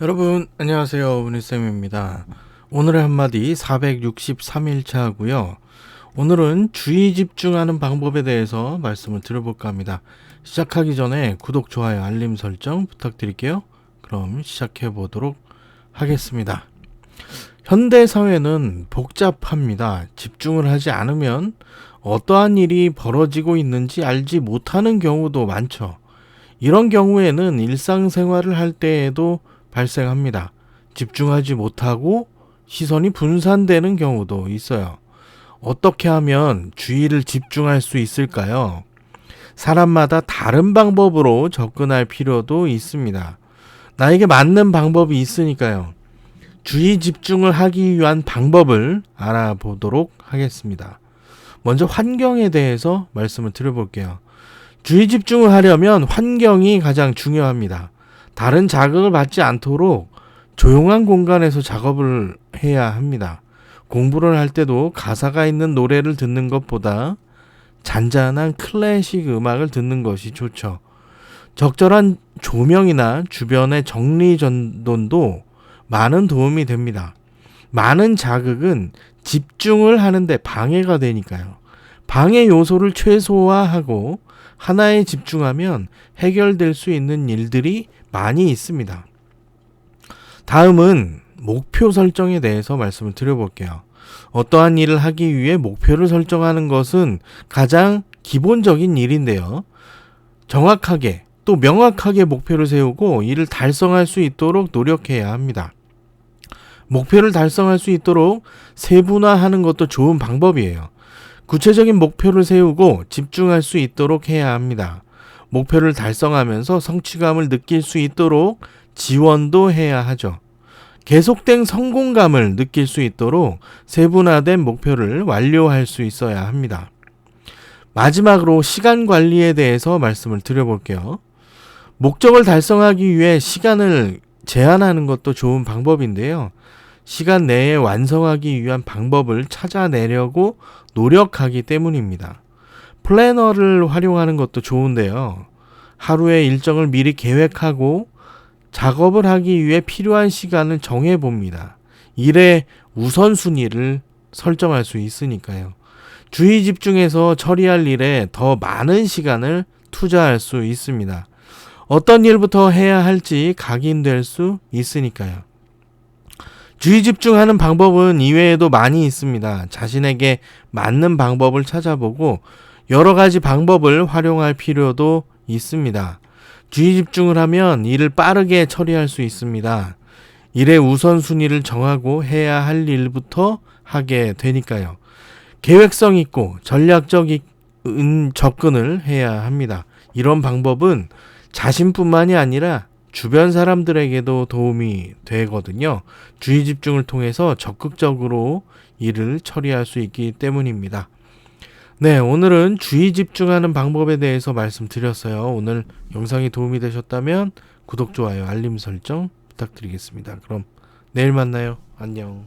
여러분 안녕하세요. 문희쌤입니다. 오늘의 한마디 463일차고요. 오늘은 주의 집중하는 방법에 대해서 말씀을 드려볼까 합니다. 시작하기 전에 구독 좋아요 알림 설정 부탁드릴게요. 그럼 시작해 보도록 하겠습니다. 현대 사회는 복잡합니다. 집중을 하지 않으면 어떠한 일이 벌어지고 있는지 알지 못하는 경우도 많죠. 이런 경우에는 일상생활을 할 때에도 발생합니다. 집중하지 못하고 시선이 분산되는 경우도 있어요. 어떻게 하면 주의를 집중할 수 있을까요? 사람마다 다른 방법으로 접근할 필요도 있습니다. 나에게 맞는 방법이 있으니까요. 주의 집중을 하기 위한 방법을 알아보도록 하겠습니다. 먼저 환경에 대해서 말씀을 드려볼게요. 주의 집중을 하려면 환경이 가장 중요합니다. 다른 자극을 받지 않도록 조용한 공간에서 작업을 해야 합니다. 공부를 할 때도 가사가 있는 노래를 듣는 것보다 잔잔한 클래식 음악을 듣는 것이 좋죠. 적절한 조명이나 주변의 정리전돈도 많은 도움이 됩니다. 많은 자극은 집중을 하는데 방해가 되니까요. 방해 요소를 최소화하고 하나에 집중하면 해결될 수 있는 일들이 많이 있습니다. 다음은 목표 설정에 대해서 말씀을 드려볼게요. 어떠한 일을 하기 위해 목표를 설정하는 것은 가장 기본적인 일인데요. 정확하게 또 명확하게 목표를 세우고 이를 달성할 수 있도록 노력해야 합니다. 목표를 달성할 수 있도록 세분화하는 것도 좋은 방법이에요. 구체적인 목표를 세우고 집중할 수 있도록 해야 합니다. 목표를 달성하면서 성취감을 느낄 수 있도록 지원도 해야 하죠. 계속된 성공감을 느낄 수 있도록 세분화된 목표를 완료할 수 있어야 합니다. 마지막으로 시간 관리에 대해서 말씀을 드려볼게요. 목적을 달성하기 위해 시간을 제한하는 것도 좋은 방법인데요. 시간 내에 완성하기 위한 방법을 찾아내려고 노력하기 때문입니다. 플래너를 활용하는 것도 좋은데요. 하루의 일정을 미리 계획하고 작업을 하기 위해 필요한 시간을 정해 봅니다. 일의 우선순위를 설정할 수 있으니까요. 주의 집중해서 처리할 일에 더 많은 시간을 투자할 수 있습니다. 어떤 일부터 해야 할지 각인될 수 있으니까요. 주의 집중하는 방법은 이외에도 많이 있습니다. 자신에게 맞는 방법을 찾아보고 여러 가지 방법을 활용할 필요도 있습니다. 주의 집중을 하면 일을 빠르게 처리할 수 있습니다. 일의 우선순위를 정하고 해야 할 일부터 하게 되니까요. 계획성 있고 전략적인 접근을 해야 합니다. 이런 방법은 자신뿐만이 아니라 주변 사람들에게도 도움이 되거든요. 주의 집중을 통해서 적극적으로 일을 처리할 수 있기 때문입니다. 네, 오늘은 주의 집중하는 방법에 대해서 말씀드렸어요. 오늘 영상이 도움이 되셨다면 구독, 좋아요, 알림 설정 부탁드리겠습니다. 그럼 내일 만나요. 안녕.